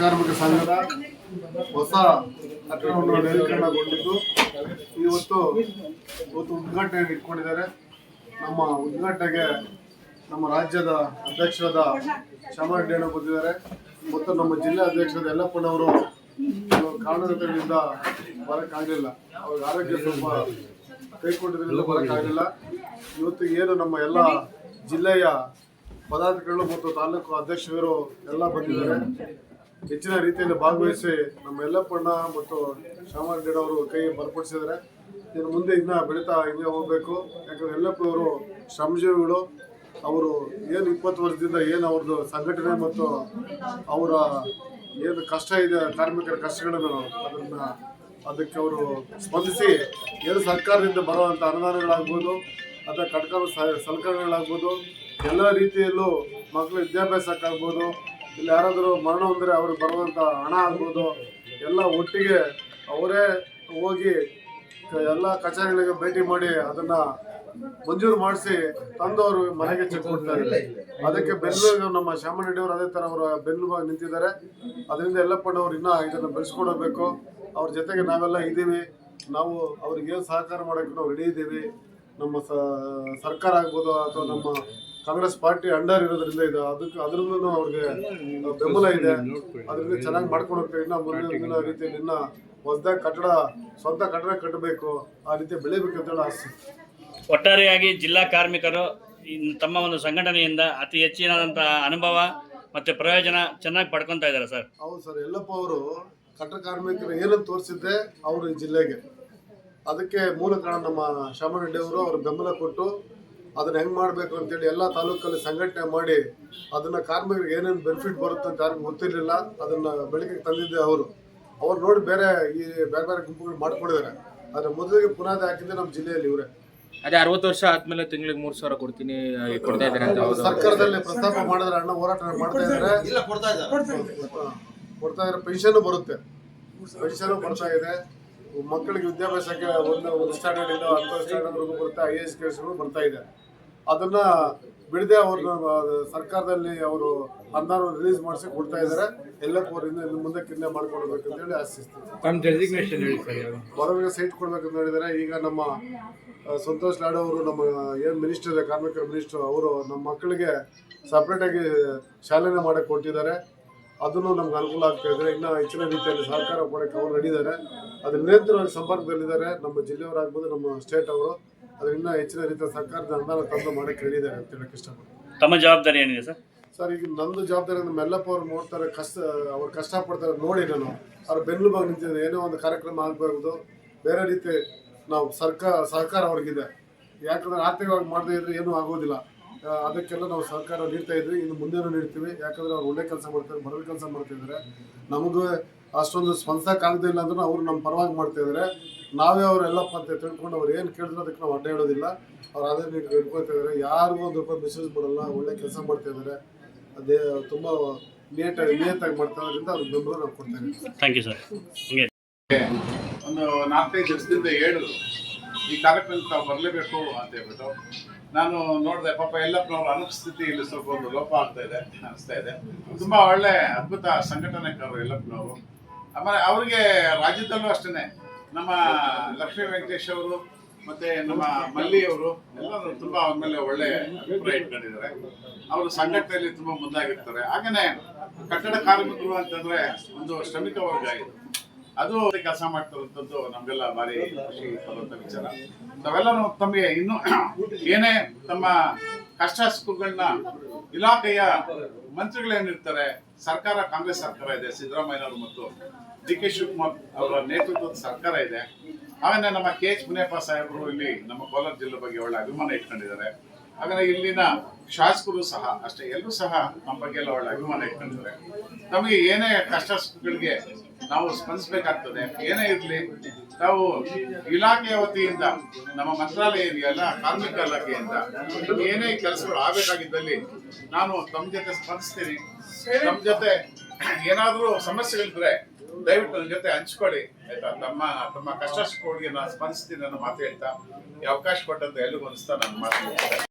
ಕಾರ್ಮಿಕ ಸಂಘದ ಹೊಸ ಕಟ್ಟಡವನ್ನು ನವೀಕರಣಗೊಂಡಿದ್ದು, ಇವತ್ತು ಇವತ್ತು ಉದ್ಘಾಟನೆ ಇಟ್ಕೊಂಡಿದ್ದಾರೆ. ನಮ್ಮ ಉದ್ಘಾಟನೆಗೆ ನಮ್ಮ ರಾಜ್ಯದ ಅಧ್ಯಕ್ಷರಾದ ಶ್ಯಾಮರೆಡ್ಡಿ ಬಂದಿದ್ದಾರೆ. ಮತ್ತು ನಮ್ಮ ಜಿಲ್ಲಾ ಅಧ್ಯಕ್ಷರಾದ ಯಲ್ಲಪ್ಪನವರು ಕಾರಣಗಳಿಂದ ಬರೋಕ್ಕಾಗಲಿಲ್ಲ. ಅವ್ರಿಗೆ ಆರೋಗ್ಯ ಸ್ವಲ್ಪ ಕೈಕೊಂಡಿದ್ದರಿಂದ ಬರೋಕ್ಕಾಗಲಿಲ್ಲ. ಇವತ್ತು ಏನು ನಮ್ಮ ಎಲ್ಲ ಜಿಲ್ಲೆಯ ಪದಾಧಿಕಾರಿಗಳು ಮತ್ತು ತಾಲೂಕು ಅಧ್ಯಕ್ಷರು ಎಲ್ಲ ಬಂದಿದ್ದಾರೆ. ಹೆಚ್ಚಿನ ರೀತಿಯಲ್ಲಿ ಭಾಗವಹಿಸಿ ನಮ್ಮ ಯಲ್ಲಪ್ಪಣ್ಣ ಮತ್ತು ಶ್ಯಾಮರೆಡ್ಡಿ ಅವರು ಕೈ ಬಲಪಡಿಸಿದ್ದಾರೆ ಇನ್ನು ಮುಂದೆ ಇನ್ನ ಬೆಳೀತಾ ಹಿಂಗೆ ಹೋಗಬೇಕು. ಯಾಕಂದ್ರೆ ಯಲ್ಲಪ್ಪನವರು ಶ್ರಮಜೀವಿಗಳು. ಅವರು ಏನು ಇಪ್ಪತ್ತು ವರ್ಷದಿಂದ ಏನು ಅವ್ರದ್ದು ಸಂಘಟನೆ ಮತ್ತು ಅವರ ಏನು ಕಷ್ಟ ಇದೆ, ಕಾರ್ಮಿಕರ ಕಷ್ಟಗಳನ್ನು ಅದನ್ನ ಅದಕ್ಕೆ ಅವರು ಸ್ಪಂದಿಸಿ ಏನು ಸರ್ಕಾರದಿಂದ ಬರುವಂಥ ಅನುದಾನಗಳಾಗ್ಬೋದು ಅಥವಾ ಕಟ್ಕ ಸಲಕರಣೆಗಳಾಗ್ಬೋದು, ಎಲ್ಲ ರೀತಿಯಲ್ಲೂ ಮಕ್ಕಳ ವಿದ್ಯಾಭ್ಯಾಸಕ್ಕಾಗ್ಬೋದು ಇಲ್ಲಿ ಯಾರಾದರೂ ಮರಣ ಹೊಂದರೆ ಅವ್ರಿಗೆ ಬರುವಂಥ ಹಣ ಆಗ್ಬೋದು. ಎಲ್ಲ ಒಟ್ಟಿಗೆ ಅವರೇ ಹೋಗಿ ಎಲ್ಲ ಕಚೇರಿಗಳಿಗೆ ಭೇಟಿ ಮಾಡಿ ಅದನ್ನು ಮಂಜೂರು ಮಾಡಿಸಿ ತಂದು ಅವರು ಮನೆಗೆ ಚೆಕ್ ಕೊಡ್ತಾರೆ. ಅದಕ್ಕೆ ಬೆನ್ನು ನಮ್ಮ ಶ್ಯಾಮರೆಡ್ಡಿ ಅವರು ಅದೇ ಥರ ಅವರು ಬೆನ್ನು ನಿಂತಿದ್ದಾರೆ. ಅದರಿಂದ ಎಲ್ಲ ಪಡೆದವ್ರು ಇನ್ನೂ ಇದನ್ನು ಬೆಳೆಸ್ಕೊಡಬೇಕು. ಅವ್ರ ಜೊತೆಗೆ ನಾವೆಲ್ಲ ಇದ್ದೀವಿ. ನಾವು ಅವ್ರಿಗೆ ಸಹಕಾರ ಮಾಡೋಕ್ಕೆ ನಾವು ರೆಡಿ ಇದ್ದೀವಿ. ನಮ್ಮ ಸರ್ಕಾರ ಆಗ್ಬೋದು ಅಥವಾ ನಮ್ಮ ಕಾಂಗ್ರೆಸ್ ಪಾರ್ಟಿ ಅಂಡರ್ ಇರೋದ್ರಿಂದ ಇದು ಅದಕ್ಕೆ ಅದ್ರಲ್ಲೂ ಅವ್ರಿಗೆ ಬೆಂಬಲ ಇದೆ. ಅದರಿಂದ ಚೆನ್ನಾಗಿ ಮಾಡ್ಕೊಂಡು ಹೋಗ್ತೀವಿ ಇನ್ನ ಮುಂದಿನ ರೀತಿಯಲ್ಲಿ ಇನ್ನ ಹೊಸದಾಗ ಕಟ್ಟಡ ಸ್ವಂತ ಕಟ್ಟಡ ಕಟ್ಟಬೇಕು ಆ ರೀತಿ ಬೆಳಿಬೇಕು ಅಂತೇಳಿ ಆಸೆ. ಒಟ್ಟಾರೆಯಾಗಿ ಜಿಲ್ಲಾ ಕಾರ್ಮಿಕರು ತಮ್ಮ ಒಂದು ಸಂಘಟನೆಯಿಂದ ಅತಿ ಹೆಚ್ಚಿನಾದಂತಹ ಅನುಭವ ಮತ್ತೆ ಪ್ರಯೋಜನ ಚೆನ್ನಾಗಿ ಪಡ್ಕೊತಾ ಇದ್ದಾರೆ ಸರ್. ಹೌದು ಸರ್ ಎಲ್ಲಪ್ಪ ಅವರು ಕಟ್ಟಡ ಕಾರ್ಮಿಕರು ಏನಂತ ತೋರಿಸಿದ್ದೆ ಅವರು ಈ ಜಿಲ್ಲೆಗೆ. ಅದಕ್ಕೆ ಮೂಲ ಕಾರಣ ನಮ್ಮ ಶಾಮರೆಡ್ಡಿ ಅವರು ಅವ್ರ ಬೆಂಬಲ ಕೊಟ್ಟು ಅದನ್ನ ಹೆಂಗ್ ಮಾಡಬೇಕು ಅಂತೇಳಿ ಎಲ್ಲ ತಾಲೂಕಲ್ಲಿ ಸಂಘಟನೆ ಮಾಡಿ ಅದನ್ನ ಕಾರ್ಮಿಕರಿಗೆ ಏನೇನು ಬೆನಿಫಿಟ್ ಬರುತ್ತೆ ಅಂತ ಯಾರಿಗೂ ಗೊತ್ತಿರಲಿಲ್ಲ. ಅದನ್ನ ಬೆಳಕಿಗೆ ತಂದಿದ್ದೆ ಅವರು. ಅವ್ರು ನೋಡಿ ಬೇರೆ ಈ ಬೇರೆ ಬೇರೆ ಗುಂಪುಗಳು ಮಾಡ್ಕೊಂಡಿದ್ದಾರೆ. ಆದ್ರೆ ಮೊದಲಿಗೆ ಪುನಾದ ಹಾಕಿದ್ದೆ ನಮ್ಮ ಜಿಲ್ಲೆಯಲ್ಲಿ ಇವರೇ. ಅದೇ ಅರವತ್ತು ವರ್ಷ ಆದ್ಮೇಲೆ ತಿಂಗಳಿಗೆ ಮೂರ್ ಸಾವಿರ ಕೊಡ್ತೀನಿ ಕೊಡ್ತಾ ಇದ್ದಾರೆ ಅಂತ ಹೌದು ಸರ್ಕಾರದಲ್ಲಿ ಪ್ರಸ್ತಾಪ ಮಾಡಿದ್ರೆ ಅಣ್ಣ ಹೋರಾಟ ಮಾಡ್ತಾ ಇದ್ದಾರೆ. ಇಲ್ಲ ಕೊಡ್ತಾ ಇದ್ದಾರೆ. ಪೆನ್ಷನ್ ಬರುತ್ತೆ. ಪೆನ್ಷನ್ ಬರ್ತಾ ಇದೆ ಮಕ್ಕಳಿಗೆ ವಿದ್ಯಾಭ್ಯಾಸಕ್ಕೆ ಒಂದು ಒಂದು ಸ್ಟ್ಯಾಂಡರ್ಡ್ ಇಂದ ಹತ್ತು ಸ್ಟ್ಯಾಂಡರ್ಡ್ ವರೆಗೂ ಬರುತ್ತೆ ಐ ಎಸ್ ಕೇಸ್ಗಳು ಬರ್ತಾ ಇದೆ. ಅದನ್ನ ಬಿಡದೆ ಅವ್ರನ್ನ ಸರ್ಕಾರದಲ್ಲಿ ಅವರು ಅನುದಾನ ರಿಲೀಸ್ ಮಾಡಿಸಿ ಕೊಡ್ತಾ ಇದ್ದಾರೆ ಎಲ್ಲಕ್ಕೂ ಅವರಿಂದ ಇನ್ನು ಮುಂದೆ ಕಿನ್ನೆ ಮಾಡ್ಕೊಡ್ಬೇಕು ಅಂತ ಹೇಳಿ ಯಾವುದು ಹೊರಗೆ ಸೈಟ್ ಕೊಡ್ಬೇಕಂತ ಹೇಳಿದರೆ. ಈಗ ನಮ್ಮ ಸಂತೋಷ್ ಲಾಡ್ ಅವರು ನಮ್ಮ ಏನು ಮಿನಿಸ್ಟರ್ ಕಾರ್ಮಿಕ ಮಿನಿಸ್ಟರ್ ಅವರು ನಮ್ಮ ಮಕ್ಕಳಿಗೆ ಸಪ್ರೇಟಾಗಿ ಶಾಲೆನೇ ಮಾಡಕ್ಕೆ ಕೊಟ್ಟಿದ್ದಾರೆ. ಅದನ್ನು ನಮ್ಗೆ ಅನುಕೂಲ ಆಗ್ತಾ ಇನ್ನೂ ಹೆಚ್ಚಿನ ರೀತಿಯಲ್ಲಿ ಸಹಕಾರ ಕೊಡೋಕ್ಕೆ ಅವರು ನಡೀತಾರೆ ಅದು ನಿರಂತರವಾಗಿ ಸಂಪರ್ಕದಲ್ಲಿದ್ದಾರೆ. ನಮ್ಮ ಜಿಲ್ಲೆಯವರಾಗ್ಬೋದು ನಮ್ಮ ಸ್ಟೇಟ್ ಅವರು. ಅದು ಇನ್ನೂ ಹೆಚ್ಚಿನ ರೀತಿಯ ಸರ್ಕಾರದ ಅನುದಾನ ತಂದು ಮಾಡಕ್ಕೆ ನಡೀತಾರೆ ಅಂತ ಹೇಳಕ್ಕೆ ಇಷ್ಟಪಡ್ತೀನಿ. ತಮ್ಮ ಜವಾಬ್ದಾರಿ ಏನಿದೆ ಸರ್? ಸರ್ ಈಗ ನಂದು ಜವಾಬ್ದಾರಿ ಅಂದ್ರೆ ಮೆಲ್ಲಪ್ಪ ಅವ್ರು ನೋಡ್ತಾರೆ ಕಷ್ಟ ಅವ್ರು ಕಷ್ಟಪಡ್ತಾರೆ ನೋಡಿ ನಾನು. ಅವ್ರ ಬೆನ್ನುಬಾಗಿ ನಿಂತಿದ್ದಾರೆ. ಏನೋ ಒಂದು ಕಾರ್ಯಕ್ರಮ ಆಗಬಾರ್ದು. ಬೇರೆ ರೀತಿ ನಾವು ಸರ್ಕಾರ ಸಹಕಾರ ಅವ್ರಿಗಿದೆ. ಯಾಕಂದ್ರೆ ಆರ್ಥಿಕವಾಗಿ ಮಾಡದೇ ಇದ್ರೆ ಏನೂ ಆಗೋದಿಲ್ಲ. ಅದಕ್ಕೆಲ್ಲ ನಾವು ಸಹಕಾರ ನೀಡ್ತಾ ಇದ್ವಿ. ಇನ್ನು ಮುಂದೆನೂ ನೀಡ್ತೀವಿ. ಯಾಕಂದ್ರೆ ಅವ್ರು ಒಳ್ಳೆ ಕೆಲಸ ಮಾಡ್ತಾರೆ ಬಡವ ಕೆಲಸ ಮಾಡ್ತಾ ಇದ್ದಾರೆ. ನಮಗೂ ಅಷ್ಟೊಂದು ಸ್ಪಂದಿಸಕ್ಕಾಗದೇ ಇಲ್ಲ ಅಂದ್ರೂ ಅವ್ರು ನಮ್ಮ ಪರವಾಗಿ ಮಾಡ್ತಾ ಇದ್ದಾರೆ. ನಾವೇ ಅವರೆಲ್ಲಪ್ಪ ಎಲ್ಲಪ್ಪ ಅಂತ ತಿಳ್ಕೊಂಡು ಅವ್ರು ಏನು ಕೇಳಿದ್ರು ಅದಕ್ಕೆ ನಾವು ಅಡ್ಡ ಹೇಳೋದಿಲ್ಲ. ಅವ್ರು ಅದೇ ಹಿಡ್ಕೊತಾ ಇದ್ದಾರೆ. ಯಾರಿಗೂ ಒಂದು ರೂಪಾಯಿ ಮೆಸೇಜ್ ಬಿಡಲ್ಲ ಒಳ್ಳೆ ಕೆಲಸ ಮಾಡ್ತಾ ಇದ್ದಾರೆ. ಅದೇ ತುಂಬ ನೀಟಾಗಿ ನಿಯತ್ತಾಗಿ ಮಾಡ್ತಾ ಇರೋದ್ರಿಂದ ಅವ್ರಿಗೆ ಬೆಂಬಲ ನಾವು ಕೊಡ್ತಾ ಇದ್ದೀವಿ. ಥ್ಯಾಂಕ್ ಯು ಸರ್ ಹಿಂಗೆ. ಒಂದು ನಾಲ್ಕೈದು ದಿವಸದಿಂದ ಹೇಳಿದ್ರು ಈ ಕಾರ್ಯಕ್ರಮಕ್ಕೆ ತಾವು ಬರಲೇಬೇಕು ಅಂತ ಹೇಳ್ಬಿಟ್ಟು. ನಾನು ನೋಡಿದೆ, ಪಾಪ ಎಲ್ಲಪ್ಪನವ್ರ ಅನುಪಸ್ಥಿತಿ ಇಲ್ಲಿ ಸ್ವಲ್ಪ ಒಂದು ಲೋಪ ಆಗ್ತಾ ಇದೆ ಅನಿಸ್ತಾ ಇದೆ. ತುಂಬಾ ಒಳ್ಳೆ ಅದ್ಭುತ ಸಂಘಟನೆಕಾರರು ಎಲ್ಲಪ್ಪನವರು. ಆಮೇಲೆ ಅವರಿಗೆ ರಾಜ್ಯದಲ್ಲೂ ಅಷ್ಟೇ ನಮ್ಮ ಲಕ್ಷ್ಮೀ ವೆಂಕಟೇಶ್ ಅವರು ಮತ್ತೆ ನಮ್ಮ ಮಲ್ಲಿ ಅವರು ಎಲ್ಲರೂ ತುಂಬಾ ಅವ್ರ ಮೇಲೆ ಒಳ್ಳೆ ಅಭಿಪ್ರಾಯ ಇಟ್ಕೊಂಡಿದ್ದಾರೆ. ಅವರು ಸಂಘಟನೆಯಲ್ಲಿ ತುಂಬಾ ಮುಂದಾಗಿರ್ತಾರೆ. ಹಾಗೇನೆ ಕಟ್ಟಡ ಕಾರ್ಮಿಕರು ಅಂತಂದ್ರೆ ಒಂದು ಶ್ರಮಿಕ ವರ್ಗ ಇದು. ಅದು ಕೆಲಸ ಮಾಡ್ತಿರುವಂತದ್ದು ನಮ್ಗೆಲ್ಲ ಭಾರಿ ಖುಷಿ ಪಡುವಂತ ವಿಚಾರ. ತಾವೆಲ್ಲರೂ ತಮಗೆ ಇನ್ನು ಏನೇ ತಮ್ಮ ಕಷ್ಟ ಸುಖಗಳನ್ನ ಇಲಾಖೆಯ ಮಂತ್ರಿಗಳೇನಿರ್ತಾರೆ ಸರ್ಕಾರ, ಕಾಂಗ್ರೆಸ್ ಸರ್ಕಾರ ಇದೆ, ಸಿದ್ದರಾಮಯ್ಯನವರು ಮತ್ತು ಡಿ ಕೆ ಶಿವಕುಮಾರ್ ಅವರ ನೇತೃತ್ವದ ಸರ್ಕಾರ ಇದೆ. ಆಮೇಲೆ ನಮ್ಮ ಕೆ ಎಚ್ ಮುನಿಯಪ್ಪ ಸಾಹೇಬರು ಇಲ್ಲಿ ನಮ್ಮ ಕೋಲಾರ ಜಿಲ್ಲೆ ಬಗ್ಗೆ ಒಳ್ಳೆ ಅಭಿಮಾನ ಇಟ್ಕೊಂಡಿದ್ದಾರೆ. ಹಾಗಾದ್ರೆ ಇಲ್ಲಿನ ಶಾಸಕರು ಸಹ, ಅಷ್ಟೇ ಎಲ್ಲರೂ ಸಹ ನಮ್ಮ ಬಗ್ಗೆ ಎಲ್ಲ ಒಳ್ಳೆ ಅಭಿಮಾನ ಇಟ್ಕೊಂಡಿದ್ದಾರೆ. ನಮಗೆ ಏನೇ ಕಷ್ಟ ಸುಖಗಳಿಗೆ ನಾವು ಸ್ಪಂದಿಸಬೇಕಾಗ್ತದೆ. ಏನೇ ಇರಲಿ, ನಾವು ಇಲಾಖೆಯ ವತಿಯಿಂದ, ನಮ್ಮ ಮಂತ್ರಾಲಯ ಇದೆಯಲ್ಲ, ಕಾರ್ಮಿಕ ಇಲಾಖೆಯಿಂದ, ಏನೇ ಕೆಲಸಗಳು ಆಗಬೇಕಾಗಿದ್ದಲ್ಲಿ ನಾನು ತಮ್ಮ ಜೊತೆ ಸ್ಪಂದಿಸ್ತೀನಿ. ತಮ್ಮ ಜೊತೆ ಏನಾದರೂ ಸಮಸ್ಯೆಗಳಿದ್ರೆ ದಯವಿಟ್ಟು ನನ್ನ ಜೊತೆ ಹಂಚ್ಕೊಳ್ಳಿ, ಆಯ್ತಾ? ತಮ್ಮ ತಮ್ಮ ಕಷ್ಟ ಸುಖಗಳಿಗೆ ನಾನು ಸ್ಪಂದಿಸ್ತೀನಿ ಅನ್ನೋ ಮಾತು ಹೇಳ್ತಾ ಅವಕಾಶ ಕೊಟ್ಟಂತ ಎಲ್ಲಿಗೂ ಅನಿಸ್ತಾ ನಾನು ಮಾತು